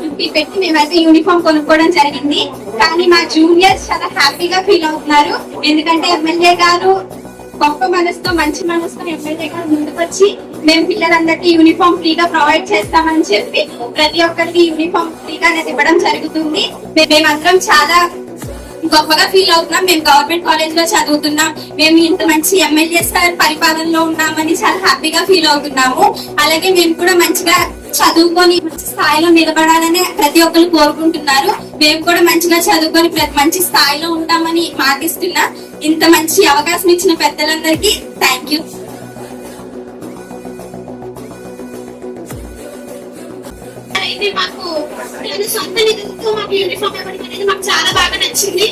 Fifty పెట్టి మేమైతే uniform కొనుక్కోవడం జరిగింది. కానీ మా జూనియర్స్ చాలా హ్యాపీగా ఫీల్ అవుతున్నారు. ఎందుకంటే ఎమ్మెల్యే గారు గొప్ప మనసుతో మంచి మనసుతో ఎమ్మెల్యే గారు ముందుకొచ్చి మేము పిల్లలందరికీ యూనిఫామ్ ఫ్రీగా ప్రొవైడ్ చేస్తామని చెప్పి ప్రతి ఒక్కరికి యూనిఫామ్ ఫ్రీగా అనేది ఇవ్వడం జరుగుతుంది. మేమందరం చాలా గొప్పగా ఫీల్ అవుతున్నాం. మేము గవర్నమెంట్ కాలేజ్లో చదువుతున్నాం. మేము ఇంత మంచి ఎమ్మెల్యే సార్ పరిపాలనలో ఉన్నామని చాలా హ్యాపీగా ఫీల్ అవుతున్నాము. అలాగే మేము కూడా మంచిగా చదువుకొని మంచి స్థాయిలో నిలబడాలని ప్రతి ఒక్కరు కోరుకుంటున్నారు. మేము కూడా మంచిగా చదువుకొని ప్రతి మంచి స్థాయిలో ఉంటామని మాటిస్తున్నా. ఇంత మంచి అవకాశం ఇచ్చిన పెద్దలందరికీ థ్యాంక్ యూ అయితే మాకు సొంత నిధులతో మాకు యూనిఫామ్ ఇవ్వడం అనేది మాకు చాలా బాగా నచ్చింది.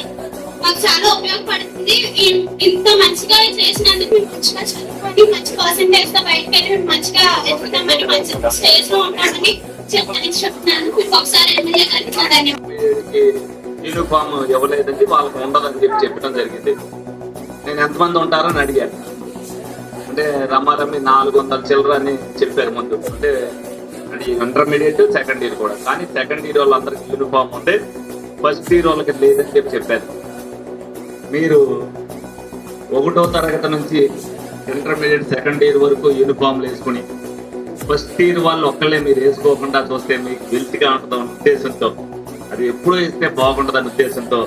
మంచిగా చదువుకొని మంచి పర్సంటేజ్తో బయటకు వెళ్ళి మంచిగా ఎదుగుతామని మంచి స్టేజ్లో ఉంటామని చెప్తాను చెప్తున్నాను. మీకు ఒకసారి ఎమ్మెల్యే గారికి యూనిఫామ్ ఇవ్వలేదండి వాళ్ళకి ఉండదని చెప్పి చెప్పడం జరిగింది. నేను ఎంతమంది ఉంటారని అడిగాను. అంటే రమారమి నాలుగు వందల చిల్లర అని చెప్పారు ముందు. అంటే అది ఇంటర్మీడియట్ సెకండ్ ఇయర్ కూడా. కానీ సెకండ్ ఇయర్ వాళ్ళందరికీ యూనిఫామ్ ఉంటే ఫస్ట్ ఇయర్ వాళ్ళకి లేదని చెప్పి చెప్పారు. మీరు ఒకటో తరగతి నుంచి ఇంటర్మీడియట్ సెకండ్ ఇయర్ వరకు యూనిఫామ్లు వేసుకుని ఫస్ట్ ఇయర్ వాళ్ళు ఒక్కళ్ళే మీరు వేసుకోకుండా చూస్తే మీకు వెల్త్గా ఉంటుందన్న ఉద్దేశంతో అది ఎప్పుడూ ఇస్తే బాగుంటుందన్న ఉద్దేశంతో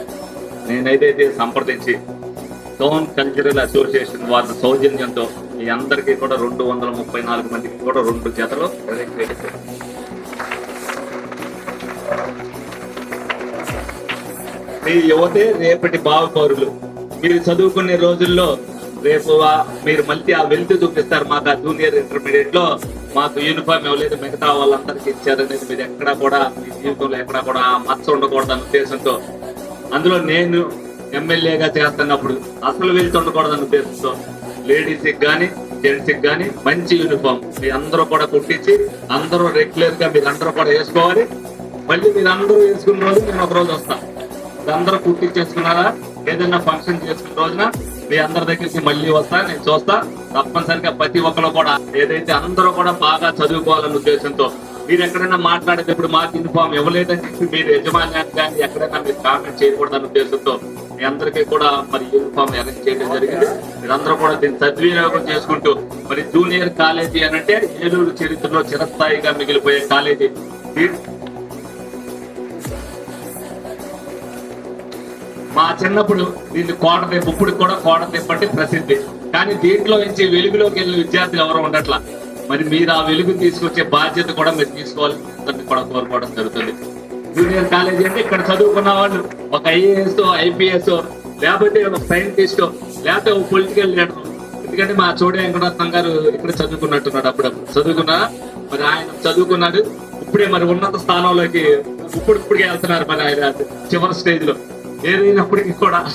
నేనైతే సంప్రదించి టౌన్ కల్చరల్ అసోసియేషన్ వారి సౌజన్యంతో మీ అందరికీ కూడా రెండు వందల ముప్పై నాలుగు మందికి కూడా రెండు జతలు మీ యువతే రేపటి భావ పౌరులు మీరు చదువుకునే రోజుల్లో రేపు మీరు మళ్ళీ ఆ వెళ్తూ చూపిస్తారు మాకు ఆ జూనియర్ ఇంటర్మీడియట్లో మాకు యూనిఫామ్ ఇవ్వలేదు మిగతా వాళ్ళందరికీ ఇచ్చారనేది మీరు ఎక్కడా కూడా మీ జీవితంలో ఎక్కడా కూడా మచ్చ ఉండకూడదు అన్న ఉద్దేశంతో. అందులో నేను ఎమ్మెల్యేగా చేస్తున్నప్పుడు అసలు వెళ్తూ ఉండకూడదన్న ఉద్దేశంతో లేడీస్కి కానీ జెంట్స్కి కానీ మంచి యూనిఫామ్ మీ అందరూ కూడా కుట్టించి అందరూ రెగ్యులర్గా మీరు అందరూ కూడా వేసుకోవాలి. మళ్ళీ మీరు అందరూ వేసుకున్న రోజు నేను ఒక రోజు వస్తాను అందరూ కుట్టించేసుకున్నారా? ఏదైనా ఫంక్షన్ చేసుకున్న రోజున మీ అందరి దగ్గరికి మళ్ళీ వస్తా నేను చూస్తా. తప్పనిసరిగా ప్రతి ఒక్కరు కూడా ఏదైతే అందరూ కూడా బాగా చదువుకోవాలన్న ఉద్దేశంతో మీరు ఎక్కడైనా మాట్లాడేటప్పుడు మాకు ఇన్ఫామ్ ఇవ్వలేదని చెప్పి మీరు యజమాన్యాన్ని కానీ ఎక్కడైనా మీరు కామెంట్ చేయకూడదన్న ఉద్దేశంతో మీ అందరికీ కూడా మరి యూనిఫామ్ అరేంజ్ చేయడం జరిగింది. మీరందరూ కూడా దీన్ని సద్వినియోగం చేసుకుంటూ మరి జూనియర్ కాలేజీ అని అంటే ఏలూరు చరిత్రలో చిరస్థాయిగా మిగిలిపోయే కాలేజీ మా చిన్నప్పుడు దీన్ని కోట తెప్పు ఇప్పుడు కూడా కోట తెప్పు అంటే ప్రసిద్ధి. కానీ దీంట్లో నుంచి వెలుగులోకి వెళ్ళిన విద్యార్థులు ఎవరు ఉండట్లా? మరి మీరు ఆ వెలుగు తీసుకొచ్చే బాధ్యత కూడా మీరు తీసుకోవాలి. కూడా కోరుకోవడం జరుగుతుంది. జూనియర్ కాలేజీ అంటే ఇక్కడ చదువుకున్న వాళ్ళు ఒక ఐఏఎస్ ఐపీఎస్ లేకపోతే ఒక సైంటిస్ట్ లేకపోతే ఒక పొలిటికల్ లీడర్ ఎందుకంటే మా చోడే వెంకటరత్నం గారు ఇక్కడ చదువుకున్నట్టున్నాడు అప్పుడప్పుడు చదువుకున్నారా మరి ఆయన చదువుకున్నాడు. ఇప్పుడే మరి ఉన్నత స్థానంలోకి ఇప్పుడు ఇప్పటికే వెళ్తున్నారు మరి ఆయన చివరి స్టేజ్లో ఏదైనప్పటికీ కూడా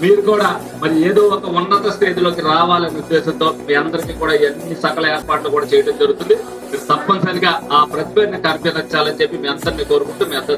మీరు కూడా మరి ఏదో ఒక ఉన్నత స్టేజ్ రావాలనే ఉద్దేశంతో మీ అందరికీ కూడా ఎన్ని సకల ఏర్పాట్లు కూడా చేయడం జరుగుతుంది. మీరు తప్పనిసరిగా ఆ ప్రతిభని కల్పించాలని చెప్పి మీ అందరినీ కోరుకుంటూ మీ అందరూ